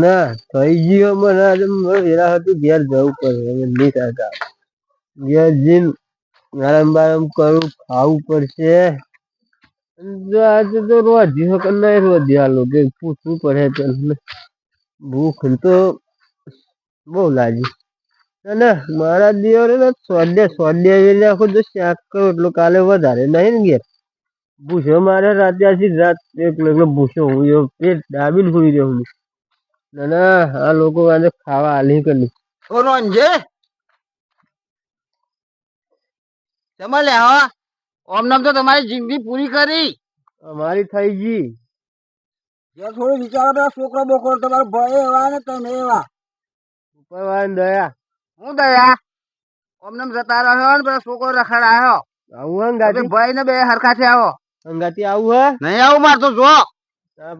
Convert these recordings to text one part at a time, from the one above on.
ના થઈ ગયો મને આજે વેરા હતું, ઘેર જવું પડે, હવે નહીં કાકા. ઘેર જઈને આરામ બારામ કરું, ખાવું પડશે. આજે તો રોજી કર નહીં રોજી આ લોકો પૂછવું પડે પેલું ભૂખ તો બહુ લાગી. ના મારા દિયોરે ને સોડે સોડે આવી નાખો તો શાક કરો, એટલો કાલે વધારે નહીં ને ઘેર. ભૂસો મારે રાતે આછી રાત એક લગ્ન ભૂસો હું પેટ દાબીને સુઈ રહ્યો હું. ના ના આ લોકો આજે ખાવા આલી કરી કોનો અંજે તમે લે આવા. ઓમ નામ તો તમારી જિંદગી પૂરી કરી. અમારી થઈ ગઈ. જો થોડું વિચારો પેલા છોકરો બોકરો તમારો ભય એવા ને તમે એવા. ઉપરવાળાની દયા. હું દયા? ઓમનામ જતા રહ્યો ને પેલા છોકરો રખડાયો. આવું હંગાતી ભાઈ ને બે હરખા થી આવો. હંગાતી આવું હે. નહીં આવું મારતો જો.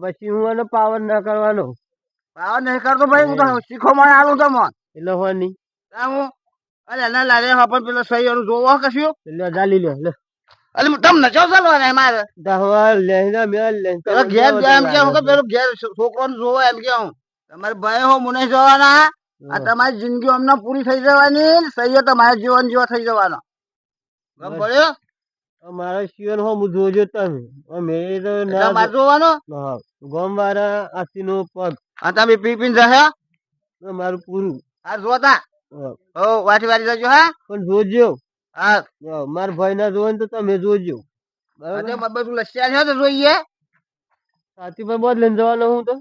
પછી હું એનો પાવર ના કરવાનો. પાવા નહીં કરતો ભાઈ હું તો શીખો મને આલું તો મન એટલે હોની ત્યાં હું અરે એના લાગે હા પણ પેલો સહી એનું જોવો કશું? એટલે ગાલી લ્યો લે. અરે તમને ચો ચાલો ને મારે? દહવા લેના મેલ લે પેલો ઘેર એમ કે હું કે પેલો ઘેર છોકરો જોવો એમ કે હું તમારે ભાઈ હો મુને જવાના આ તમારી જિંદગી અમને પૂરી થઈ જવાની સહી તમારે જીવન જેવો થઈ જવાનો. પડ્યો? મારા શિવન હો હું જોજો તમે અમે તો ના મારે જોવાનો? હા ગોમ આસી નો પગ. આ તમે પી પીને જશે ને મારું પૂરું. આ જોતા હા. વાટી વાટી જજો હા. પણ જોજો. હા. માર ભાઈ ના જોવે તો તમે જોજો. બરાબર? બધું લસ્યા છે તો જોઈએ. સાથી પર બોધ લઈને જવાનો હું તો?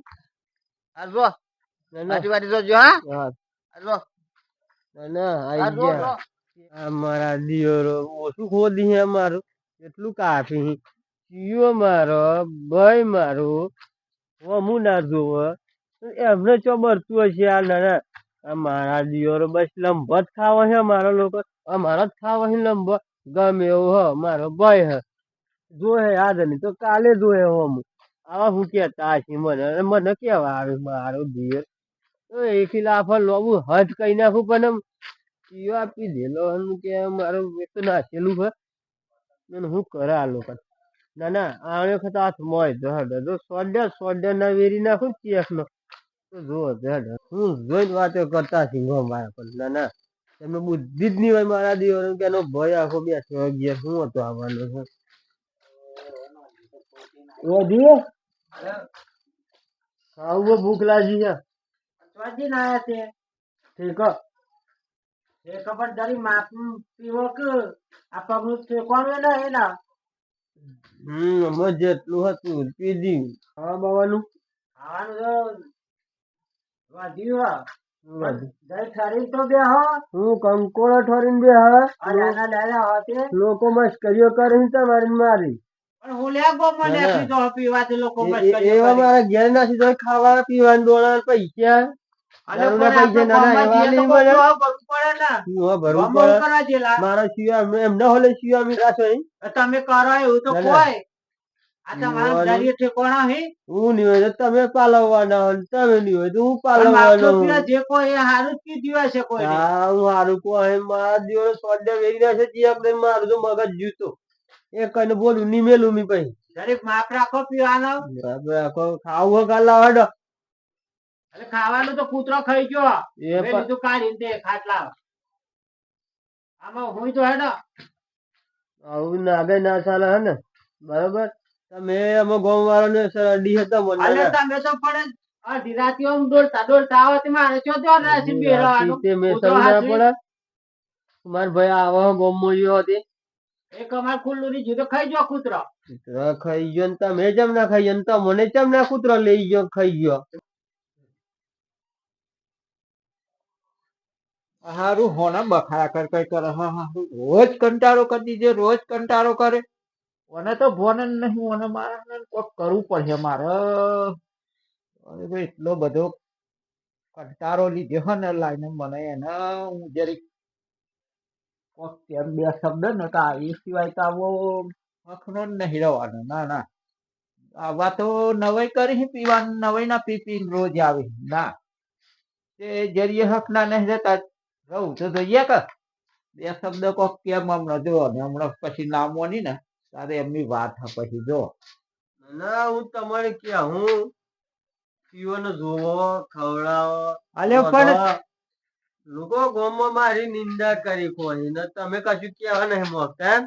આ જો વાટી વાટી જજો હા. હા, જો ના ના આ આઈ ગયા. અમારા દિયોરો ઓછું ખોદી હે મારું. એટલું કાફી. ચિયો મારો ભાઈ મારું હું ના જોવે એમને ચો બરતું હશે આ નાના? આ મારા દિયોરો બસ જ ખાવા છે મારો લોકો. આ મારા જ ખાવા છે લંબો. ગમે એવું હ, મારો ભાઈ હ. જોહે યાદ નહીં તો કાલે જોહે હોમ હું. આવા હું કેતા હશે મને. મને કેવા આવે મારો દિયર? તો એ ખિલાફ લોબું હજ કઈ નાખું પણ એમ ઈયો આપી દેલો કે મારું તો નાખેલું છે હું કરે આ લોકો ના ના આણે વખત હાથ મોય જડ જો સોડે સોડે ના વેરી નાખું ચેક નો. તો જો જડ હું જોઈને વાતો કરતા સિંગો મારા પણ ના ના એમને બુદ્ધિ જ નહીં હોય મારા દીવર કે એનો ભય આખો બેઠો અગિયાર શું હતો આવવાનો છે. વધી ખાવું બહુ ભૂખ લાગી છે. સ્વાદી ના આયા તે ઠીક એ ખબર જરી માપ પીવો કે આ પગનું ઠેકવાનું ને એના. હમ અમે જેટલું હતું પીધી. ખાવા બાવાનું. ખાવાનું તો વાધ્યું લોકો મસ્કરીઓ કરીને તમારી મારી. એવા મારા ઘેર નાસી તો ખાવા પીવાનું ડોળા પૈસા. ના ના ને. ના. તમે કરો એવું તો ના, ના. કોઈ. હે. હોય તમે પાલવવાના હોય તમે નહીં હોય તો હું પાલવવાનો જે કોઈ હારું જ કીધું છે કોઈ હા હું હારું કોઈ મારા દિવસ સોડે વેરી છે જે આપણે મારું તો મગજ જૂતો. એ કઈ બોલું નિમેલું મી પછી દરેક માપ રાખો પીવાનો. માપ રાખો ખાવું લાવો હેડો. ખાવાનું તો કૂતરો ખાઈ ગયો. એ પણ લીધું ખાટલા. આમાં હું તો હેડો. આવું નાગે ના ચાલે હે ને. બરોબર? તમે અમે ગોમ વાળાને અડી હતા મને અલે તમે તો પણ અડધી રાતે ઓમ દોડતા દોડતા આવો તે મારે ચો તો રાતે બેરવાનું તે મે સમજ ના. પડે મારા ભાઈ આવો ગોમ મોયો હતી એક અમાર ખુલ્લું ની જીતો ખાઈ ગયો કૂતરો. કૂતરો ખાઈ ગયો ને તમે જેમ ના ખાઈ ગયો? ને મને જેમ ના કૂતરો લઈ ગયો ખાઈ ગયો? હારું હોના બખાડા કર કઈ કરે, હા હા રોજ કંટાળો કરી દીધે રોજ કંટાળો કરે. ઓને તો ભોન નહીં, ઓને મારે કોક કરવું પડશે મારે. એટલો બધો કંટાળો લીધો ને લાઈને મને એને, હું જરીક કોક તેમ બે શબ્દ ને તો એ સિવાય તો આવો હખનો નહીં રહેવાનો ના ના. આવા તો નવાઈ કરી પીવાનું નવાઈ ના પી, પીને રોજ આવે. ના. તે જરીએ હક ના નહીં રહેતા. રહું તો જોઈએ કે બે શબ્દ કોક કેમ હમણાં જો ને હમણાં પછી નામોની ને તારે એમની વાત પછી જો ના હું તમારે કે હું પીઓને જોવો ખવડાવો અલે પણ લોકો ગામમાં મારી નિંદા કરી કોઈ ને તમે કશું કહેવા નહીં મોકતા?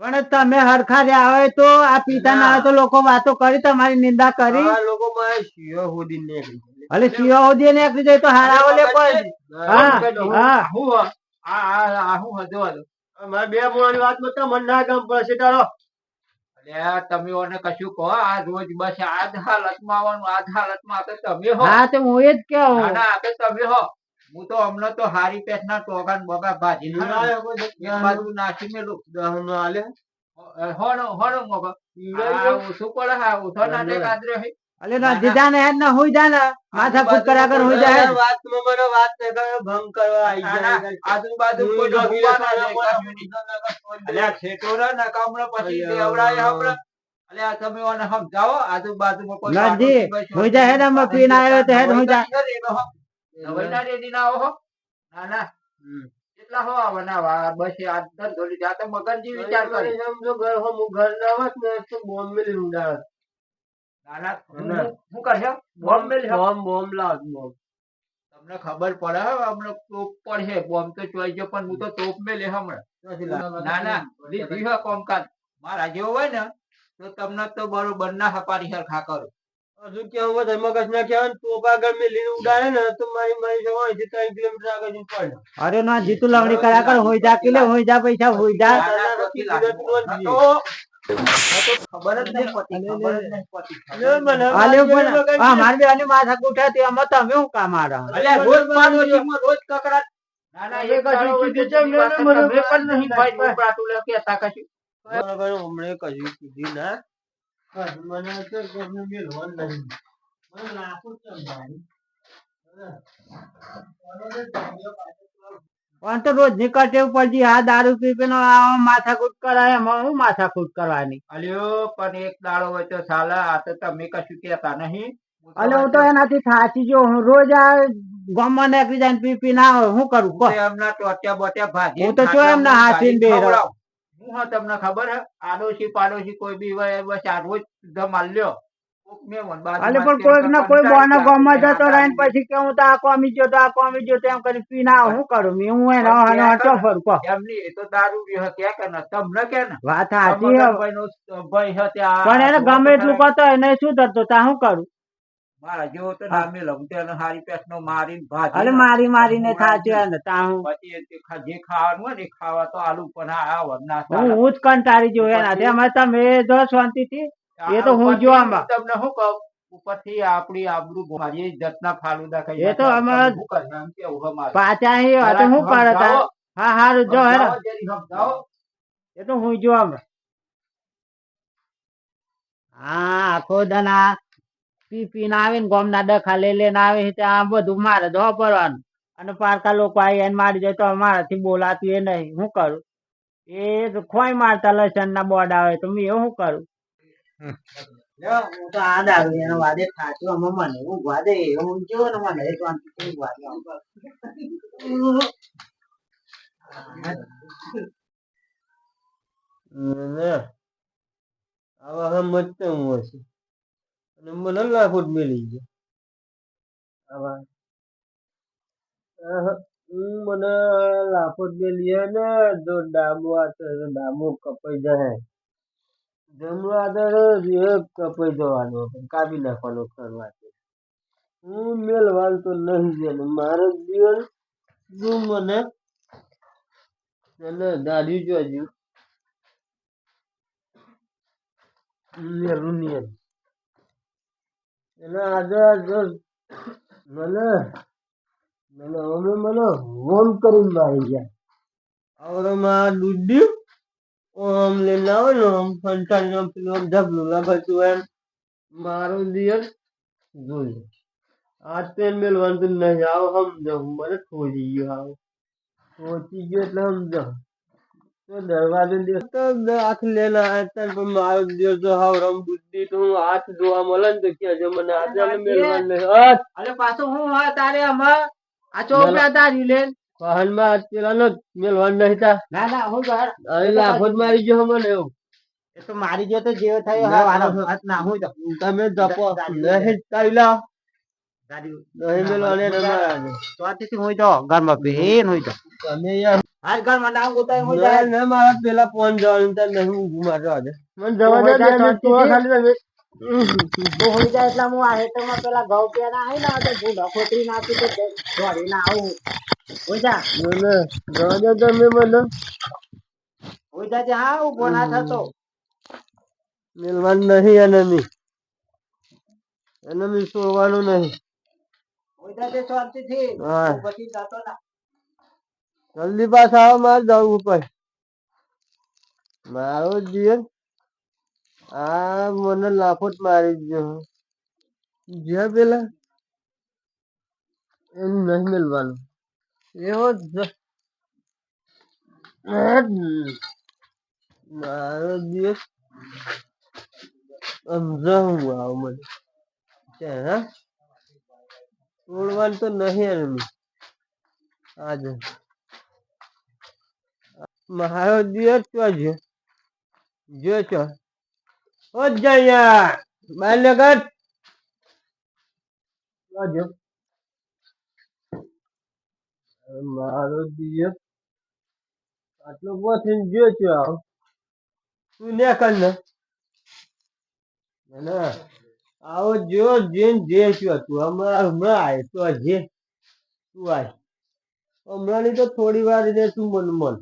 પણ તમે હરખા રહ્યા હોય તો આ પિતા ના. તો લોકો વાતો કરી તમારી નિંદા કરી. લોકો મારે શિયો સુધી નીકળી અલે સિંહો ને નીકળી જાય તો હારા ઓલે કોઈ હા હા હું. હો? આ આ આ હું હતો હતો મારે બે બોલાની વાત મત મન ના ગમ પડશે તારો તમે ઓને કશું કહો આ રોજ બસ આ હાલતમાં આવવાનું આ હાલતમાં આ તમે હો. હા તો હું એ જ ના કેવું ના આ તમે હો. હું તો હમણાં તો હારી પેટના ટોગા ને બગા ભાજી બાજુ નાખી મેલું. દહનો આલે. હોનો હોનો મોગો. પડે હા ઉઠો નાટક આદરે હે. અલે ના હુઈ જા માથા કર હુઈ જા વાત નહીં કરે, ભંગ કરવા આઈ જાય. ના, આજુબાજુ કોઈ જો ડૂબવા ના ના કશું નહીં. મળે. અલ્યા છેટો રે ને કામડા પછી અલ્યા. દેવડાય હમણાં. અલ્યા તમે ઓને સમજાવો આજુબાજુમાં કોઈ નાજી, પાડોશી ભાઈ હુઈ જા હેડ આમાં આવ્યો તો હેડ હુઈ જા. નવાઈ ના હો. રેડી ના હો. ના ના કેટલા હો આવવાના બસ આ ધંધોની જાતે મગનજી વિચાર કરે સમજો ઘર હો, મુ ઘર ના હોત ને તો બોમ્બ મેલી ઊંડાડત. તમને ખબર પડે હમણાં તોપ પડશે. બોમ્બ તો ચોઈ પણ હું તો તોપ મેલે હમણાં. નથી લાવત. ના ના કોમકાજ. મારા જેવો હોય ને તો તમને તો બરોબર ના હપારી હરખા કરો. હજુ કેવું હોય? તો મગજ ના કહેવાય તોપ આગળ મેલીને ઉડાડે ને તો મારી મારી જવા ત્રણ કિલોમીટર આગળ જઈને પડે. અરે ના જીતું લવણી કરા કર હોય જા કે હોય જા પૈસા હોય જા. તો- તો ખબર જ નહીં પડતી, ખબર જ નહીં પડતી. લે મને અલે પણ આ મારી બેવાની માથા કૂટ હતી એમાં તમે હું કામ આરા અલ્યા, રોજ પાડોશીમાં રોજ કકડાટ. ના, ના, એક કશું કીધું છે, તો મને પણ નહીં ભાઈ ઉપરાતું લે કહેતા કશું. બરાબર, હમણાં કશું કીધું ના. મને તો કોઈને મેલવાનું નહીં. મને લાખો જ ચંદાણી. પણ તો રોજની કટેવ પડજી આ દારૂ પી પીને આ માથા કૂટ કરાય એમાં હું માથા કૂટ કરવાની. અલ્યો, પણ એક દાડો હોય તો સાલા આ તો તમે કશું કહેતા નહીં. અલે હું તો એનાથી થાચી જો હું. રોજ આ ગામમાં નીકળી જાય પી પી ના આવે હું કરું? કહો એમના ટોટ્યા બોટિયા ભાજી હું તો શું એમના હાથી બે હું તમને ખબર હે? આડોશી પાડોશી કોઈ બી હોય બસ આ રોજ ધમાલ લ્યો અલે પણ કોઈક ના કોઈ બોનો ગામમાં જતો રહે ને પછી કે હું તો આ કોમી ગયો તો આ કોમી ગયો તેમ કરી પી ના હું કરું? મેં હું એને હનો હટો ફરું કહો. એમની એ તો દારૂ બી હે, કે ના તમને કે ને? વાત સાચી હે. ભાઈ હે ત્યાં પણ એને ગમે એટલું કરતો એને શું થતો તા હું કરું? મારા જેવો તો નામે તો એને હારી મારીને ભાજી અલે મારી મારીને થાચ્યો ને. તા હું. પછી તે જે ખાવાનું હોય ને ખાવા તો આલુ પણ આ વરના હું જ કંટાળી ગયો એનાથી. અમે તમે જો શાંતિથી એ તો હું જો આમાં. તમને શું કહું ઉપરથી આપણી આબરૂ મારી જતના ફાલુદા ખાઈ એ તો. અમારા-. પાછા એ હવે હું કરે તા હા હારું જો હેરો. એ તો હું જો અમે હા આખો દના પી પી ને આવીને ગોમના ડખા લઈ લઈને આવે ત્યાં બધું મારે ધો પડવાનું અને પારકા લોકો આવી એને મારી જાય તો મારાથી બોલાતું એ નહીં હું કરું એ ખોઈ મારતા લસણ ના બોર્ડ આવે તો મેં શું કરું હું તો આ દારૂ એનો વાદે ખાતું અમે મને હું વાદે હું જો ને મને એ શાંતિ થી વાદે આવા સમજતો હું હશે અને મને લાખોટ મેળી ગયા. આવા. મને લાફોટ મેલી ને, જો ડાબો આ તો ડાબો કપાઈ જાય. જમણો હાથ એક કપાઈ જવાનો કાપી નાખવાનો કરવાથી હું મેલ તો નહીં છે ને મારો જીવન શું મને એને દાઢી જોજો. મને મને, અમે મને હોમ કરીને મારી ગયા. આવડે માં દૂધ દ્યું ઓમ લઈને આવે ને આમ આમ પેલું ઢગલું લાગતું એમ મારું દિયર જોઈ આ તેલ મેલ તો નહીં. આવો સમજો મને ખોજી ગયો આવો. પહોંચી ગયો એટલે સમજો તો દરવાજો દિવસ તો હાથ લેલા હતા પણ મારો દિવસ તો હાવ રમ બુદ્ધિ તો હું હાથ જોવા મળે ને તો કે છે મને આજે આને મેલવાનું નહીં. હાથ અરે પાછો હું હા તારે આમાં? આ ચોપડા તારી લે. વાહનમાં પેલાનો મેલવાનું નહીં તા ના ના હું જ મારી ગયો મને એવું એ તો મારી ગયો તો જેવો થયો હા વારો ના. હાથ ના હું તો તમે જપો દાઢી નહીં તારી નહીં મેલવાને ને મારા ને. ચોથી તો ઘરમાં બેન હોય તો તમે યાર હાલ ઘરમાં ના ગોતાય હોય જાય ના, મારા પેલા ફોન જવાનું નહીં ઊંઘું મારવા આજે. મને જવા દે, તો બે મિનિટ તો હોય ખાલી તમે. જાય એટલે હું આ પેલા ઘઉં પેલા આવી ના તો ભૂંડો ખોતરી નાખી તો દોડી આવું હોય જા ના, ના, જવા દે તમે મને હોય જે હા ઊભો ના થતો. મેલવાનું નહીં enemy. enemy છોડવાનું નહીં. હોય જે શાંતિથી પછી જતો ના જલ્દી પાછા આવો મારે જવું પડે મારો જીવન આ મને લાફોટ મારી ગયો જ્યાં પેલા એમ નહીં જ- મારો દિવસ સમજાવું આવ મને છે હા તો નહીં એનું આજે મારો દિવસ ચો છે જો ચો ઓ જયા બાલ્યગઢ જો મારો દિયો આટલો પહોંચીને જો છો આવ તું ને કર ને. ના આવો જો જેન જે છો તું. હમણાં હમણાં આય તો જે. તું આય. હમણાં ની તો થોડી વાર રે તું મન મન.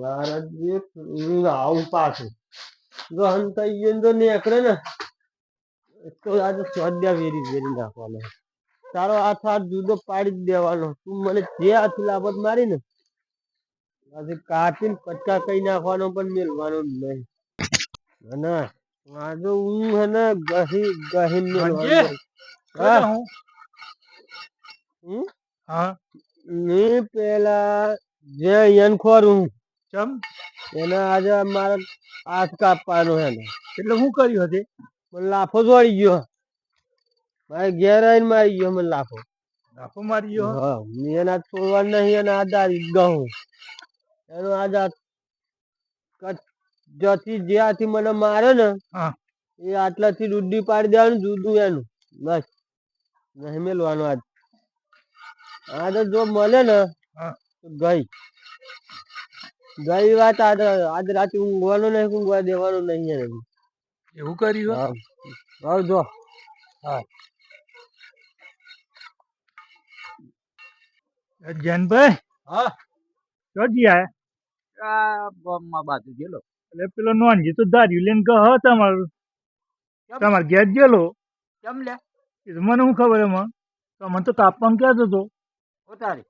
મારા દિયો આવું પાછું. જો થઈ ગયો તો નીકળે ને. તો આજે સ્વાદ્યા વેરી વેરી નાખવાનો. તારો હાથ હાથ જુદો પાડી દેવાનો. તું મને જે હાથ લાભત મારી ને આજે કાપીને પટકા કઈ નાખવાનો પણ મેલવાનો નહીં. અને આજે હું હે ને ગહી ગહી મેલવાનો હા? પેલા જે યનખોર હું ચમ? એને આજે મારે હાથ કાપવાનો હે ને. એટલે શું કર્યું હતી મને લાફો જોડી ગયો. મારે ઘેર આવીને મારી ગયો મને લાફો. લાફો મારી ગયો? હા એના છોડવાનું નહીં અને આધાર ગહું. એનો આધાર આ જ્યાંથી મને મારે ને એ એ આટલાથી દૂધી પાડી દેવાનું જુદું એનું. બસ નહીં મેલવાનું આજ. આજ જો મળે ને ગઈ. ગઈ વાત આજ આજ રાતે ઊંઘવાનું નહીં ઊંઘવા દેવાનું નહીં એને. એવું કર્યું? હા. જો. હા. જો જૈનભાઈ હા. ચોજી જીયા આ બાજુ ગયેલો. એટલે પેલો નોનજી તો ધાર્યું લઈને ગયો તમારું? તમારે ઘેર ગયેલો? કેમ લે? એ મને શું ખબર એમાં? તો તો કાપવામાં કહેતો હતો ઉતારી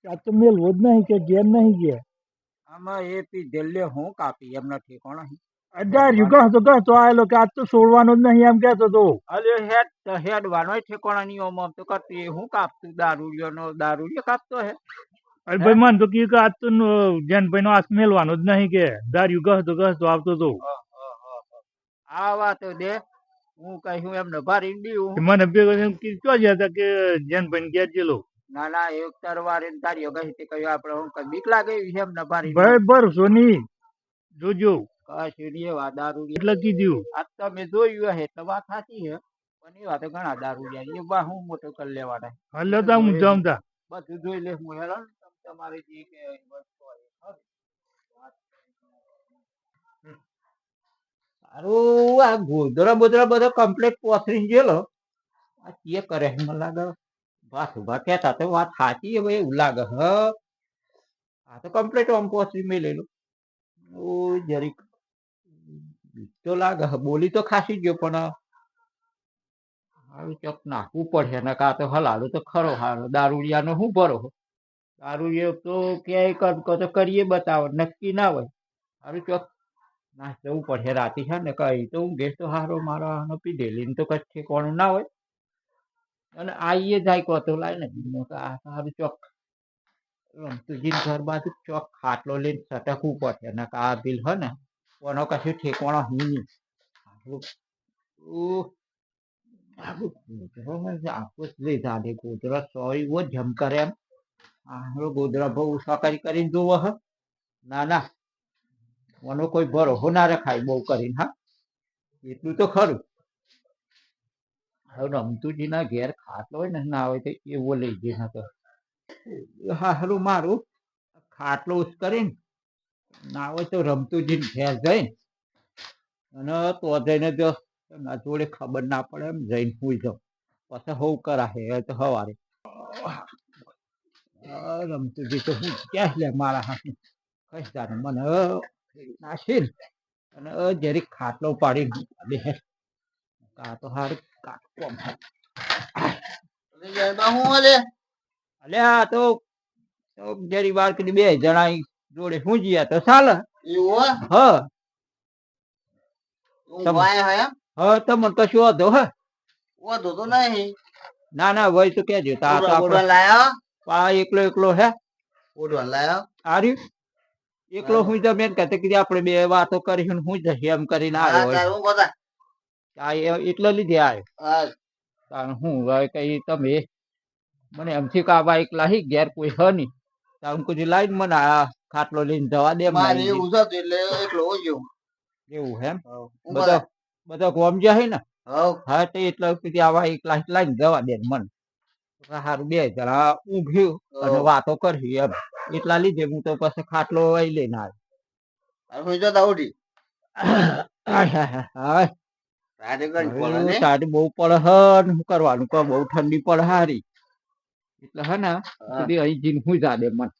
કે આ તો મેલવો જ નહીં કે ઘેર નહીં ગયા. આમાં એ પી દિલ્હી હું કાપી એમના ઠેકાણા હી. ધાર્યું ગહતો કહેતો આવેલો કે આજ તો છોડવાનો જ નહીં એમ કહેતો તો. અલે હેડ હેડ વાનો ઠેકોણા ની ઓમ તો કરતી હું કાપતું? દારૂડિયો નો દારૂડિયો કાપતો હે? અરે ભાઈ મન તો કી કે આજ તો જેન ભાઈ નો હાથ મેલવાનો જ નહીં કે. દારૂ ગહતો ગહતો આવતો તો. આ વાતો દે. હું કહ્યું એમને ભારી તે મને ભેગો થઈને કીધું જ હતા કે જૈનભાઈ ઘેર ગયેલો? ના ના એક તરવારે તારીઓ ગઈ તે કહ્યું આપણે હું કઈ બીક લાગે એમને ભારી ભાઈ ભરસો નહીં. જોજો. કશું નહીં દારૂ એટલે કીધું. આ તો જોયું હે એટલે વાત સાચી હે પણ એ તો ઘણા દારૂ એ બા હું મોટો કર લેવાના? હાલ તા હું જમતા બધું જોઈ લે હું હેરાન. તમ તમારે જે કે વસ્તુ હોય. સારું આ ગોધરા બોધરા બધો કમ્પ્લેટ પોથરી ગયેલો. આ કે કરે મને લાગે. વાત ઊભા કહેતા તો વાત સાચી હવે એવું લાગે. હ. આ તો કમ્પ્લેટ આમ પોથરી મેલેલું. ઓ જરીક. તો લાગે બોલી તો ખાસી ગયો, પણ આવી ચોક નાખવું પડશે, ને કાં તો હલાડો તો ખરો, હારો. દારૂડિયાનો શું ભરો દારૂડિયો તો ક્યાંય તો કરીએ બતાવો, નક્કી ના હોય. સારું ચોક ના જવું પડશે રાતે છે ને કઈ તો ઊંઘે તો હારો મારો આનો પીધેલી ને તો કચ્છે કોણ ના હોય. અને આઈએ જાય કહો તો લાય ને આ સારું ચોક રમતુજી ઘર બાજુ ચોક ખાટલો લઈને સટકવું પડશે, ને આ બિલ, હે, ને? કોનો કશું ઠેકાણો હી નહીં હારું. આખું ગોધરો ને આખું જ લીધા દે ગોધરો સોય એવો જમ કરે એમ આનો ગોધરા બહુ સકારી કરીને જોવો હ ના ના મને કોઈ ભરોસો ના રખાય બહુ કરીને હા એટલું તો ખરું હવે રમતુજીના ઘેર ખાટલો હોય ને ના હોય તો એવો લઈ જઈ તો હારું મારું ખાટલો ઉસ્કરીને ના હોય તો રમતુજી ઘેર જઈને. અને તો જઈને જો ના જોડે ખબર ના પડે એમ જઈને સુઈ જાઉં. પછી હવ કરાશે એ તો સવારે રમતુજી તો હું ક્યાં લે મારા હાથ? કઈ જાણે મને નાખીને અને જરીક ખાટલો પાડી દે કા તો હાર કાટકોમ કોમ અલ્યા તો જરી વાર કરી બે જણા જોડે હું જીયા તો ચાલે એવું હ? હું. તમ- વાય હે હ તમને કશું વાંધો હે? ઓ તો તો નહીં. ના ના વય તો કેજો તા તો ઓડવા આપણે લાયો આ એકલો એકલો હે. ઓડવા લાયો આર્યું એકલો હું જમે ને કહેતે કીધી આપણે બે વાતો કરી હું જશે એમ કરીને હા આવ્યો હોય. તાર હું কথা આ એ- એટલો લીધે આવ્યો. હા. તાણ હું હવે કઈ તમે? મને એમથી કાબા એકલા હી ઘેર કોઈ હ નહીં તાણ કુછી લાઈન મને આ ખાટલો લઈને જવા દે મારે. એવું છે એટલે એકલો ગયો. એવું હેમ બધો બધો ગોમ જાય હે ને? હા તે એટલે કીધી આવા એકલા લાઈન જવા દે મને. સારું બે જણા ઊભ્યું અને વાતો કરી એમ. એટલા લીધે હું તો પછી ખાટલો આવી લઈને તાર હોઈ જતા ઉઠી આવ્યો સાડી બહુ પડે હ શું કરવાનું બહુ ઠંડી પડે હારી. એટલે હે ને અહીં જીન હું જા દે મન.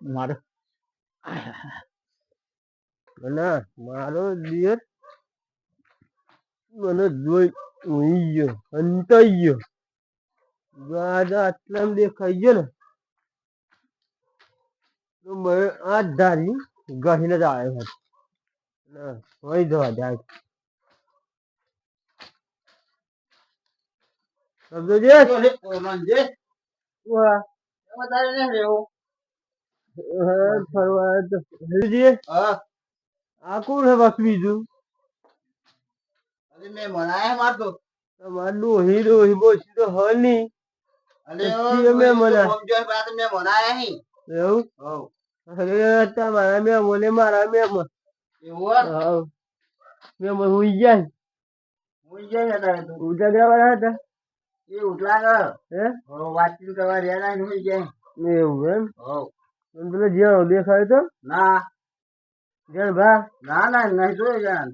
મારે અને મારો દિયર મને જોઈ ઊંઘી ગયો અંતાઈ ગયો દાદા આટલા દેખાઈ ગયો ને તો મેં આ ધારી ગહીને જ આવ્યો હતો ના હોય જવા જાય સમજો જે વાહ તારે નહીં રહેવું ફરવા તો હા. આ કોણ હે બસ બીજું? અરે મેં મનાયા મારતો તમારું ડોહી ડોહી બોસી તો હ અરે મેં મનાય. મેં મનાયા નહીં. એવું? હવ. અરે તમારા મેં મને મારા મેં એવું મેં હુઈ ગયા હું જઈ હતા ઉજાગરા વાળા હતા? એ ઉઠલા હે? વાતચીત કરવા રહ્યા હું જઈ એવું એમ? હવ. પેલો જ્યાં દેખાય તો? ના. જ્યાં ભા ના ના નહીં જોઈ જાણ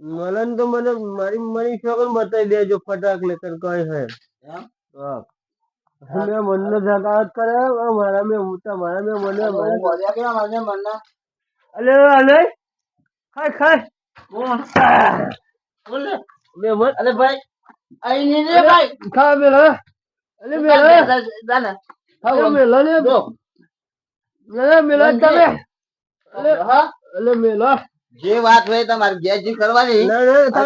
મલન તો મને મારી મની છોકર બતાવી દેજો ફટાક લેકર કઈ હે. મેં મનનો જગાવત કરે મારા મેં હું મારા મેં મને મને મને અલે અલે. ખાય ખાય. બોલે. મેં મન અરે ભાઈ આઈ ની રે ભાઈ. ખા મેલા અલે મેલા દાદા અલે મેલા ને જો અલે અલે જે વાત હોય તમારે ઘેર જે કરવાની જો.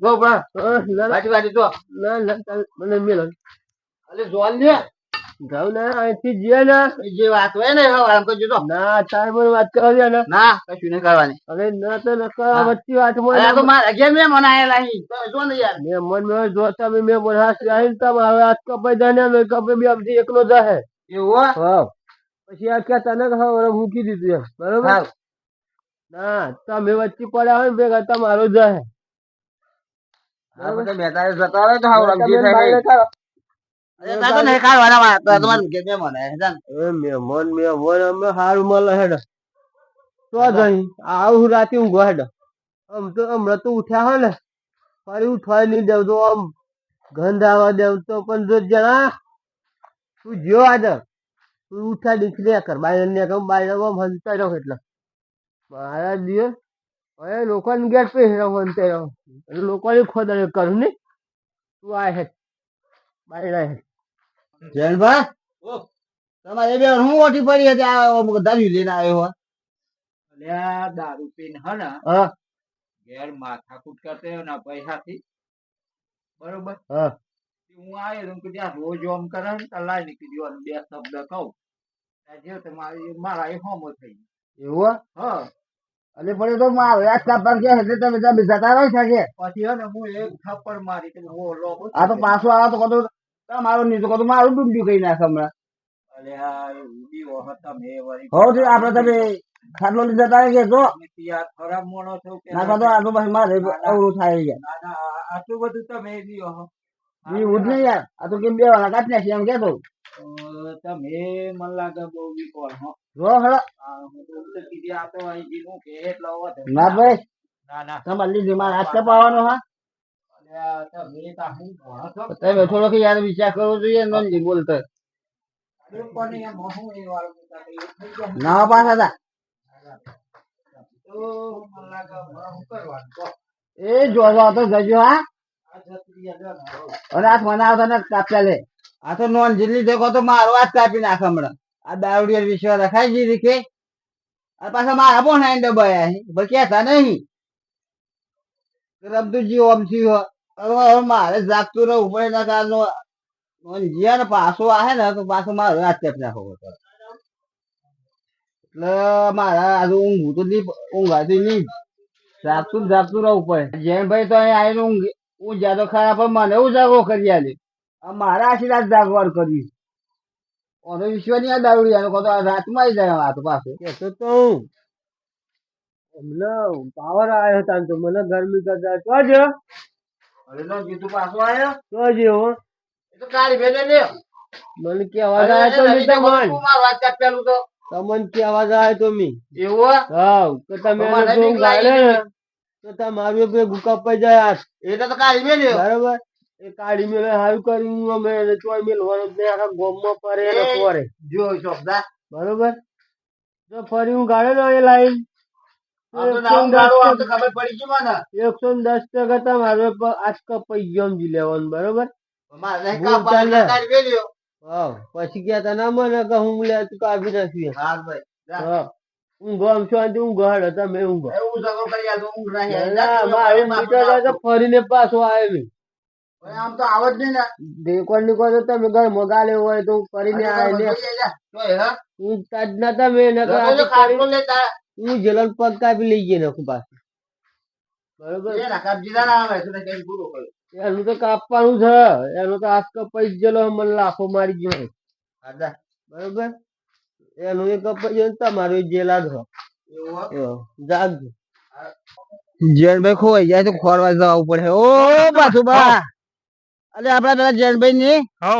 જો જો વાટી વાટી જો. ના ના તમે મને મેલા. અરે જોલ ને. અહીંથી જે ને. જે વાત હોય ને આમ કરજો તો ના તારે મને વાત કરવા દે ને. ના કશું નહીં કરવાની. અરે ના તો વચ્ચે વાત અરે તો મારા ઘેર મેં મનાયેલા અહીં તમે જો ને યાર. મેં મન મેં જોતા મેં મને હાથ આવી તમે હવે હાથ કપાઈ જાય ને મેં કપાઈ બી એકલો જાહે. એવું હા? પછી આ ક્યાં તને ખબર મૂકી દીધું એમ. બરોબર. ના તમે વચ્ચે પડ્યા હોય ને ભેગા તમારો મહેમાન મહેમાન અમે મળે હેડ. તો જઈ આવું રાતે ઊંઘો હેડ. આમ તો હમણાં તો ઉઠ્યા હોય ને. ફરી ઉઠવાય નહીં દેવતો આમ ગંધ આવવા દેવ તો પણ જો જણા તું જો આજે તું ઉઠા નીકળ્યા કર. બાય ને કમ બાય આમ હંતા રહો એટલે. મારા દિવસ હવે લોકોને ગેટ પે રહો હંતે રહો. એટલે લોકોને ખોદાડે કરું ને. તું આ હેડ બાય હેડ જયંતભા, તમારે બે હું ઓઠી પડી હતી? આ આમ દારૂ લઈને આવ્યો હોય. અલ્યા દારૂ પીને હે ને હા. ઘેર માથાકૂટ કરતો હોય પૈસાથી. બરોબર? હા. હું આવ્યો તો કીધું રોજ ઓમ કરે ને તો લાઈ નીકળી ગયો બે શબ્દ કહું. જે તો મારી એ હોમો થઈ એવું હે? અને પણ તો મારો વ્યાજ કાપવા ગયા એટલે તમે તમે જતા રહી શકે? કે પછી હે ને હું એક થપ્પડ મારી તો હું લો આ તો પાછો આવે તો કદો મારો નહીં તો કદું મારું ડૂંડ્યું કઈ નાખે હમણાં. અરે આ ઉડી વખત તમે વળી હો તો આપણે તમે ખાટલો લીધા તારે કે જો તમે ખરાબ મોણો છો કે ના કદો આ તો પછી મારે અવરું થાય છે. ના, ના, આટલું બધું તમે લ્યો. એ નહીં યાર. આ તો કેમ બે કાઢ નાખી એમ કેતો અ, તમે મને લાગે બહુ વિકોલ હો. જો હળો. તો કીધી આ તો અહીં જીનું કે એટલો વધે. ના ભાઈ. ના ના. તમારે લીધી મારે હાથ કપાવાનો હા. તમે થોડોક યાર વિચાર કરવો જોઈએ નોંધી બોલતો. ના પાસ હતા. એ જોવા તો જજો ને, હો. અને મને આવતા ને કાપ્યા લે. આ તો નોન જેટલી દેખો તો મારો હાથ કાપી નાખે હમણાં. આ દાવડિયા વિશ્વ રખાય છે રીકે આ પાછા મારા પણ હાઈન દબાયા ભાઈ કહેતા નહીં. રમતુજી ઓમ થયું મારે જાગતું રહું પડે કારણે જીયા ને પાછો આવે ને તો પાછો મારો હાથ કાપી નાખવો એટલે મારા આજે ઊંઘું તો ઊંઘાતી નહીં. જાગતું જાગતું રહું પડે. જૈનભાઈ તો અહીંયા આવીને ઊંઘ જ્યાં તો ખરા પણ મને ઉજાગો કરી આલી. મારા આશીર્વાદ જાગવાડ કરી ઓનો વિશ્વની આ દાવડી આનો કહો તો રાતમાં આવી જાય વાત પાસે કેતો તો હું. એમને પાવર આવ્યો હતા તો મને ગરમી કરતા. તો જ અરે નો જીતું પાછો આવ્યો? તો જ એવો એ તો કાળી ભેલે લે મને કેવા જાય તો નહીં તમને વાત વાત કાપેલું તો. તમને કેવા જાય તો મી એવો હે? તો તમે મને એને બીક જો ગાળે લાગી ને. તો મારું એક ભેગું પડી જાય. એટલે તો કાઢી ભેલે બરાબર? એ કાઢી મેળે હારું કર્યું. અમે ચોય મેલવાનું જ નહીં આખા ગોમમાં ફરે એ. ફરે. જો. શબ્દા બરોબર? જો ફરી હું ગાળેલો એ લાઈન. એકસો ને દસ ટકા તમારો આજ કપાઈ ગયો સમજી લેવાનું બરોબર? પછી ગયા તા ના મને કે હું લે તું કાપી નાખી હા ભાઈ હા. ઊંઘો આમ શાંતિ ઊંઘો હાડો તમે ઊંઘો એવું ઝઘડો કરી આલતો ઊંઘ નહીં ના, મારે મીટર તો ફરીને પાછો આવ્યો આમ તો આવત નહીં ને. દેકોરની તો તમે ઘરમાં ગાલે હોય તો આવે ને હા. તાજ ના તમે જલન પગ કાપી લઈ ગયો નાખું પાછું. બરોબર. એનું તો કાપવાનું છે એનું તો આજ કપાઈ ગયેલો મને લાખો મારી ગયો. બરોબર. એનું એ કપાઈ તમારું જે લાગો એવું હે? જાગજો જયંતભાઈ ખોવાઈ જાય તો ખોરવા જવું પડે. ઓ પાછું બા. અરે આપડા પેલા જયંતભાઈ ની હઉ.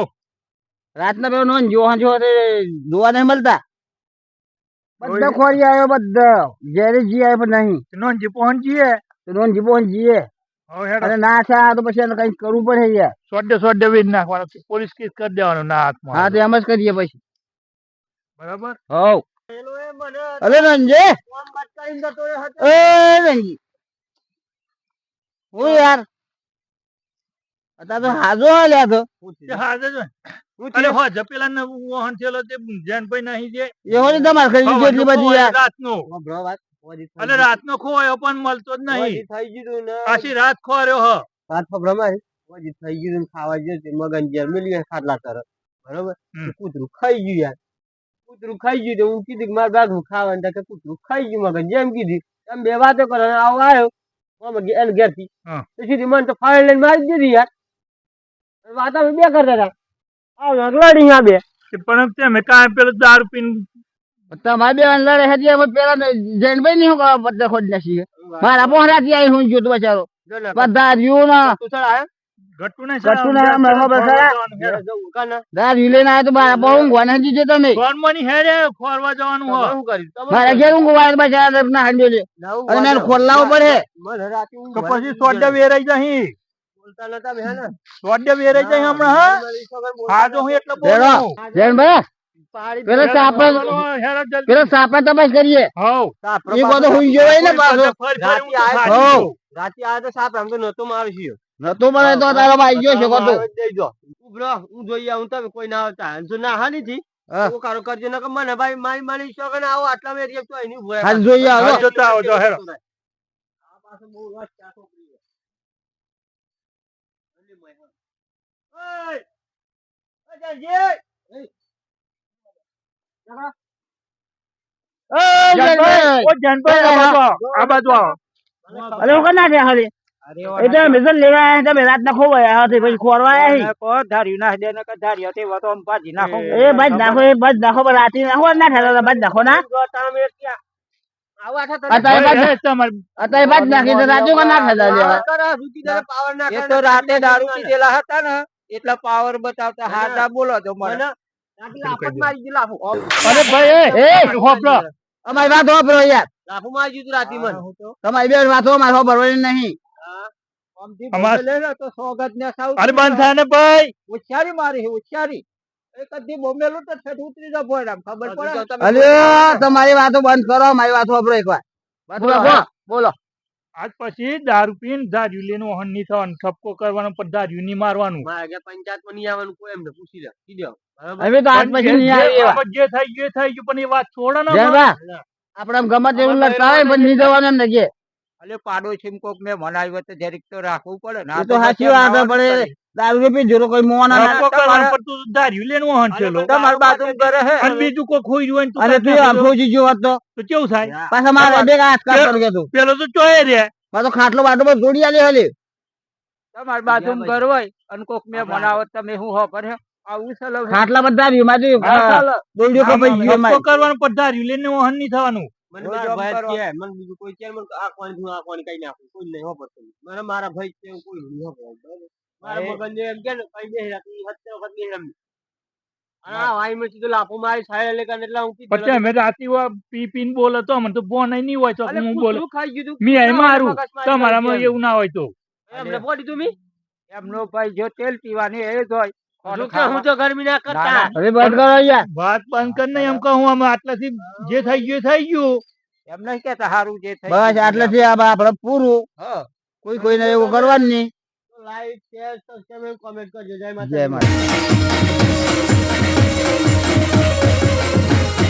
રાતના પેલો નોન જો તે જોવા નહીં મળતા? બધા ખોરી આવ્યો બધા. જ્યારે જી આવ્યો પણ નહીં. નોંધી પહોંચીએ? તો નોન જી પહોંચ જઈએ હવે હેડો. અને ના થાય તો પછી એને કઈ કરવું પડે યાર સોડે સોડે વીજ નાખવાનો. પોલીસ કેસ કરી દેવાનો ના હાથમાં. હા તો એમ જ કરીએ પછી. બરાબર? હવ. અલે રંજે એ રંજી હું યાર? અત્યારે તો હાજો હાલ્યા તો. તે હાજર જ અરે હો જપેલા ને વાહન થયેલો તે જૈનભાઈ નહીં જે. એવો ને તમારે ખરીદી છે એટલી બધી યાર. રાતનો. ખોયો પણ મળતો જ નહીં. થઈ ગયું ને. પાછી રાત ખોર્યો હ. રાત ફભરામાં પછી થઈ ગયું ને ખાવા ગયો તે મગન ઘેર મેલી ગયા ખાટલા તરફ. બરોબર? કૂતરું ખાઈ ગયું યાર. કૂતરું ખાઈ ગયું તો હું કીધું મારા મારે બાગનું ખાવાનું કે કૂતરું ખાઈ ગયું. મગન જેમ કીધું એમ બે વાતો કરો અને આવો આવ્યો મામા એને ઘેરથી. હા. તો સીધી મને તો ફાઇલ લઈને મારી દીધી યાર. વાતા બે કરતા હતા. આવ લડી આ બે. પણ તમે કાંઈ પેલો દારૂ પીને તમારે બે લડે હતી અમે પેલા જૈનભાઈ નહીં હું બધા ખોદ નાખી મારા પોહરા થી આવી હું જોતો બચારો. બધા રહ્યું ના. તું સર આવ્યો ઘટતું નહીં ઘટતું નહીં, અમે ખબર છે. હેડો. જવું. કાના? દાર લઈને આવ્યો તો મારા બહુ ઊંઘવા નથી જતો તમે ગોળમાંની હેડે ખોરવા જવાનું તમે હ શું કર્યું? તમે મારા ઘેર ઊંઘવા બચારા ના હાંડ્યો લે નવ અને એને વાગ્યા. ખોલાવો પડે. મને રાતે ઊંઘ તો આવી પછી સોડે વેરાઈ જહી. બોલતા નતા બે હે ને? સોડે વેરાઈ જહી હમણાં હા? હા હું એટલે બોલું. પેલો હેડો, સાપડો હેડો, હેડો જલ્દી. પેલો સાપડા તપાસ કરીએ. એ બધો હુઈ ગયો ને પાછો. રાતે હું તો સાપ આમ તો નતો મારું છીએ નતો મળે તો તારો ભાઈ ગયો છે કોતો ઉભરો હું જોઈ આવું તમે કોઈ ના આવતા. જો ના હાની થી હા. કારો કરજો ને મને ભાઈ મારી મારી શોખ આવો આટલા મેં રેપ તો અહીં ભૂય હાલ જોઈએ આવો. જોતા આવો, જો, હેરો આ પાછો બહુ રસ છે આ છોકરીએ. મય, ઓય! ઓય જયજી! એ જાનભાઈ, ઓ જાનભાઈ, આ બાજુ આવો, અરે હું કના છે હાલી એ તો લેવા આયા તમે રાત ના ખોવાયા હતી પછી ખોરવા આયા એ બસ નાખો એ બસ નાખો પણ રાતે નાખો ના બસ નાખો ના. ગોતામાં એક ત્યાં. આવા હતા તને. અત્યારે બાદ એ તમારે અત્યારે બાદ નાખી દે ના ખાધા લેવા. પાવર કરે, સુધી તારે પાવર ના એ કરે. તો દારૂ પીધેલા હતા ને એટલા પાવર બતાવતા હાથા બોલો તો મને. અરે ભાઈ અમારી વાત હોભરો યાર. લાફો મારી રાતી મને. તમારી બે વાત હો મારે હોભરવાની નહીં. અરે બંધ ને ભાઈ! હોશિયારી મારી હોશિયારી. એ કદી બોમેલું તો છેટ ઉતરી જાય ભોયડા ખબર પડે? તમે અલ્યો તમારી વાતો બંધ કરો મારી વાતો વાપરો એક વાર બોલો આજ પછી દારૂ પીને દારૂ લઈને વાહન નહીં થવાનું. ઠપકો કરવાનો પણ દારૂ નહીં મારવાનું. પંચાયતમાં પંચાયતમાં નહીં આવવાનું કોઈ એમને પૂછી લે. કીધો બરાબર? હવે તો આજ પછી નહીં આવી જે થઈ ગયું થઈ ગયું પણ એ વાત છોડો ને આપડે આમ ગમે તેવું લગતા હોય પણ નહીં જવાનું એમ નજે અલે પાડોશી કોક મેં મનાવ્યો તો જરીક તો રાખવું પડે. ને તો સાચી વાત પડે દારૂ જોરો કોઈ ના. તું દારૂ લઈને વાહન ચલો તમારી બાજુ કરે હે અને બીજું કોઈ ખોઈ રહ્યું હોય અને તું તો કેવું થાય? પાછા મારે બે હાથ કાઢતો કે તું પેલો તો ચોય રે. પાછો ખાટલો બાટલો બધો જોડી આલે હલી. બાથરૂમ બાજુ ઘર હોય અને કોક મેં મનાવો તમે હું હો પર આવું ખાટલા બધા બીમારી દોડ્યો કપાઈ ગયો કરવાનું પધાર્યું લઈને વહન નહીં થવાનું. મને મારા ભાઈ મને બીજું કોઈ કહે, મને આ કોણ છું, આ કોણ કઈ નાખું. કોઈ નહીં વાપરતો. મને મારા ભાઈ જ કોઈ નહીં વાપરતો. મારા ભાઈ. એમ કે કઈ બેસી રાખ, હત્તે વખત બેસી રમી. અને આ વાઈમાં સીધું લાફો મારી સાયલે લેકા ને એટલે હું કીધું, પછી અમે રાતે વા પી પીને બોલો તો મને તો બોન નહીં હોય તો હું કૂતરું ખાઈ ગયું તું. મી આઈ મારું તમારામાં એવું ના હોય તો એમને પોડી તું મી? એમનો ભાઈ જો તેલ પીવાની એ જ હોય ગરમી ના કરતા. હવે બંધ કરો અહીંયા એમ કહું અમે આટલાથી જે થઈ ગયું થઈ ગયું. એમ કેતા સારું બસ આટલાથી આ આપણે પૂરું. કોઈ કોઈને એવું કરવાનું નહીં. લાઈક કોમેન્ટ કરજો. જય માતા જય માતા